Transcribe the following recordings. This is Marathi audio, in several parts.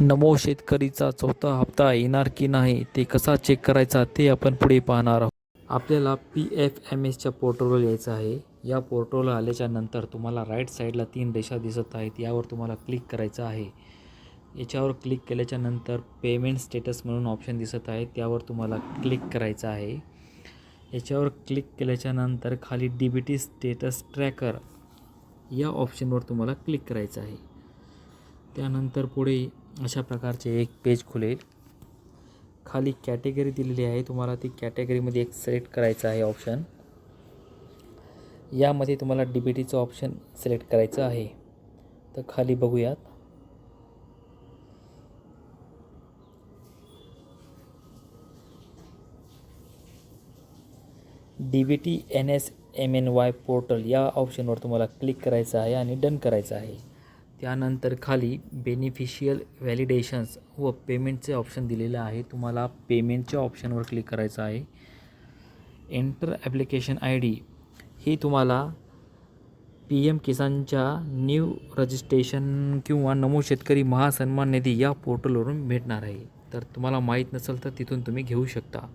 नमो शेतकरीचा चौथा हप्ता येणार की नाही ते कसा चेक करायचा ते आपण पुढे पाहणार आहोत. आपल्याला पी एफ एम एसच्या पोर्टलवर यायचं आहे. या पोर्टलला आल्याच्यानंतर तुम्हाला राईट साईडला तीन रेषा दिसत आहेत यावर तुम्हाला क्लिक करायचं आहे. याच्यावर क्लिक केल्याच्यानंतर पेमेंट स्टेटस म्हणून ऑप्शन दिसत आहे त्यावर तुम्हाला क्लिक करायचं आहे. याच्यावर क्लिक केल्याच्यानंतर खाली D B T status tracker या ऑप्शनवर तुम्हाला क्लिक करायचं आहे. त्यानंतर पुढे अशा प्रकारचे एक पेज खुलेल. खाली कॅटेगरी दिलेली आहे. तुम्हाला ती कॅटेगरीमध्ये एक सिलेक्ट करायचं आहे ऑप्शन यामध्ये तुम्हाला डी बी टीचं ऑप्शन सिलेक्ट करायचं आहे. तर खाली बघूयात. D B T N S M N Y portal या ऑप्शनवर तुम्हाला क्लिक करायचं आहे आणि डन करायचं आहे. त्यानंतर खाली बेनिफिशियल व्हॅलिडेशन्स व पेमेंटचे ऑप्शन दिलेलं आहे. तुम्हाला पेमेंटच्या ऑप्शनवर क्लिक करायचं आहे. एंटर ॲप्लिकेशन आय डी ही तुम्हाला पी एम किसानच्या न्यू रजिस्ट्रेशन किंवा नमो शेतकरी महासन्मान निधी या पोर्टलवरून भेटणार आहे. तर तुम्हाला माहीत नसेल तर तिथून तुम्ही घेऊ शकता.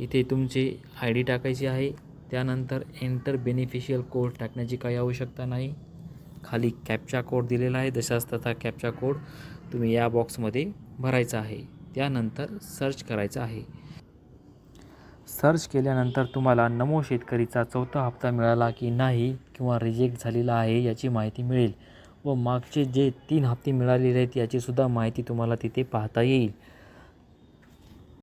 इथे तुमची आय डी टाकायची आहे. त्यानंतर एंटर बेनिफिशियल कोड टाकण्याची काही आवश्यकता नाही. खाली कॅपचा कोड दिलेला आहे जशाच तसा कॅपचा कोड तुम्ही या बॉक्समध्ये भरायचा आहे. त्यानंतर सर्च करायचं आहे. सर्च केल्यानंतर तुम्हाला नमो शेतकरीचा चौथा हप्ता मिळाला की नाही किंवा रिजेक्ट झालेला आहे याची माहिती मिळेल व मागचे जे तीन हप्ते मिळालेले आहेत याचीसुद्धा माहिती तुम्हाला तिथे पाहता येईल.